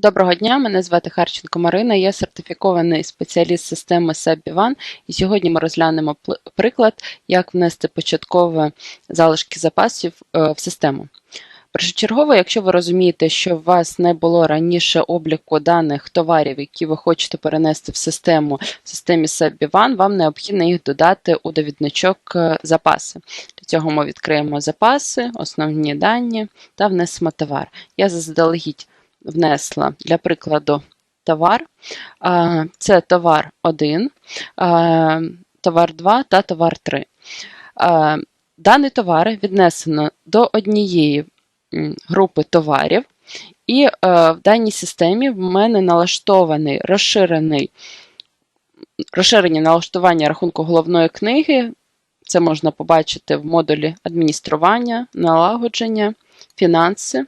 Доброго дня, мене звати Харченко Марина, я сертифікований спеціаліст системи SAP і сьогодні ми розглянемо приклад, як внести початкові залишки запасів е, в систему. Першочергово, якщо ви розумієте, що у вас не було раніше обліку даних товарів, які ви хочете перенести в систему в системі SAP вам необхідно їх додати у довідничок е, запаси. Для цього ми відкриємо запаси, основні дані та внесемо товар. Я заздалегідь внесла для прикладу товар. Це товар 1, товар 2 та товар 3. А, Даний товар віднесено до однієї групи товарів, і е, в даній системі в мене налаштований розширений, розширені налаштування рахунку головної книги. Це можна побачити в модулі адміністрування, налагодження, фінанси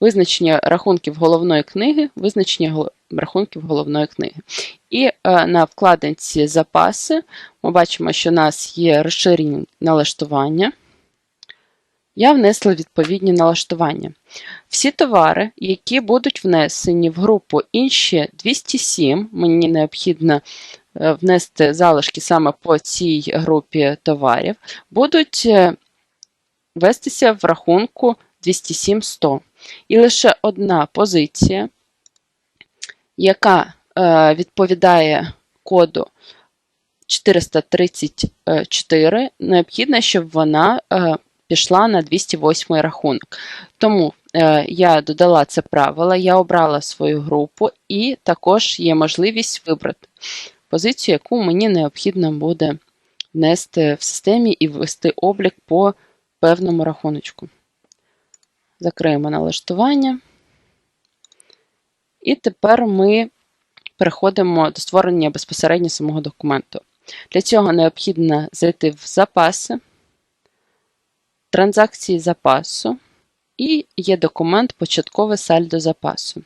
визначення рахунків головної книги, визначення рахунків головної книги. І е, на вкладинці запаси ми бачимо, що у нас є розширені налаштування. Я внесла відповідні налаштування. Всі товари, які будуть внесені в групу інші 207, мені необхідно е, внести залишки саме по цій групі товарів, будуть е, вестися в рахунку 207-100. І лише одна позиція, яка е, відповідає коду 434, необхідно, щоб вона е, пішла на 208 рахунок. Тому е, я додала це правило, я обрала свою групу, і також є можливість вибрати позицію, яку мені необхідно буде внести в системі і ввести облік по певному рахуночку. Закриємо налаштування. І тепер ми переходимо до створення безпосередньо самого документу. Для цього необхідно зайти в запаси, транзакції запасу, і є документ початкове сальдо запасу.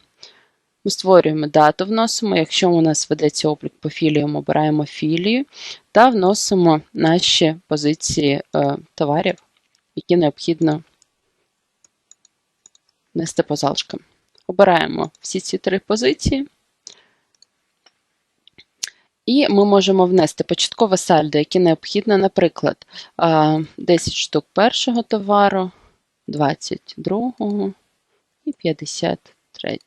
Ми створюємо дату, вносимо, якщо у нас ведеться облік по філіям, обираємо філію та вносимо наші позиції е, товарів, які необхідно нести по залишкам. Обираємо всі ці три позиції. І ми можемо внести початкове сальдо, яке необхідно, наприклад, 10 штук першого товару, 20 другого і 53.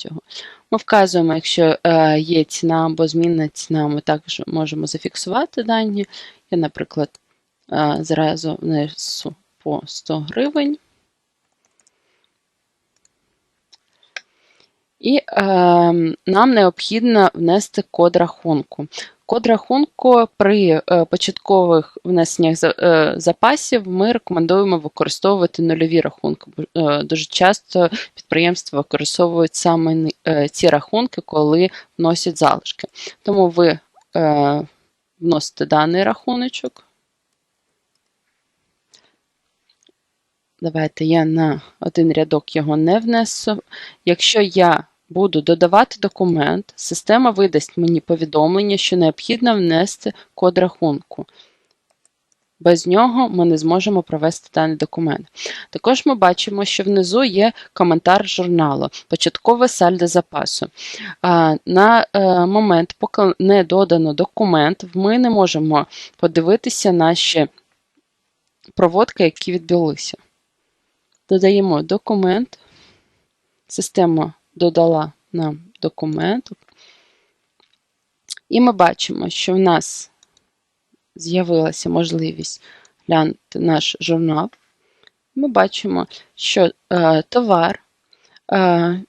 Ми вказуємо, якщо е, є ціна або змінна ціна, ми також можемо зафіксувати дані. Я, наприклад, е, зразу внесу по 100 гривень. І е, нам необхідно внести код рахунку. Код рахунку при е, початкових внесеннях е, запасів ми рекомендуємо використовувати нульові рахунки. Е, дуже часто підприємства використовують саме ці рахунки, коли вносять залишки. Тому ви вносите даний рахуночок. Давайте я на один рядок його не внесу. Якщо я буду додавати документ, система видасть мені повідомлення, що необхідно внести код рахунку. Без нього ми не зможемо провести даний документ. Також ми бачимо, що внизу є коментар журналу, початкове сальдо запасу. На е, момент, поки не додано документ, ми не можемо подивитися наші проводки, які відбулися. Додаємо документ, система додала нам документ. І ми бачимо, що в нас з'явилася можливість глянути наш журнал. Ми бачимо, що е, товар, е,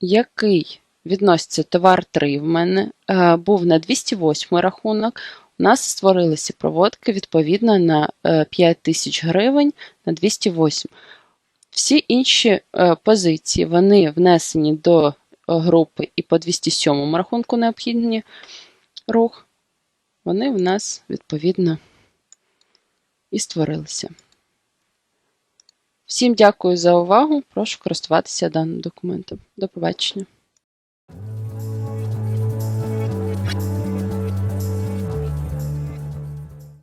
який відноситься товар 3 в мене, е, був на 208 рахунок. У нас створилися проводки відповідно на е, 5 тисяч гривень на 208. Всі інші е, позиції вони внесені до е, групи і по 207 рахунку необхідні рух, вони в нас відповідно і створилися. Всім дякую за увагу. Прошу користуватися даним документом. До побачення.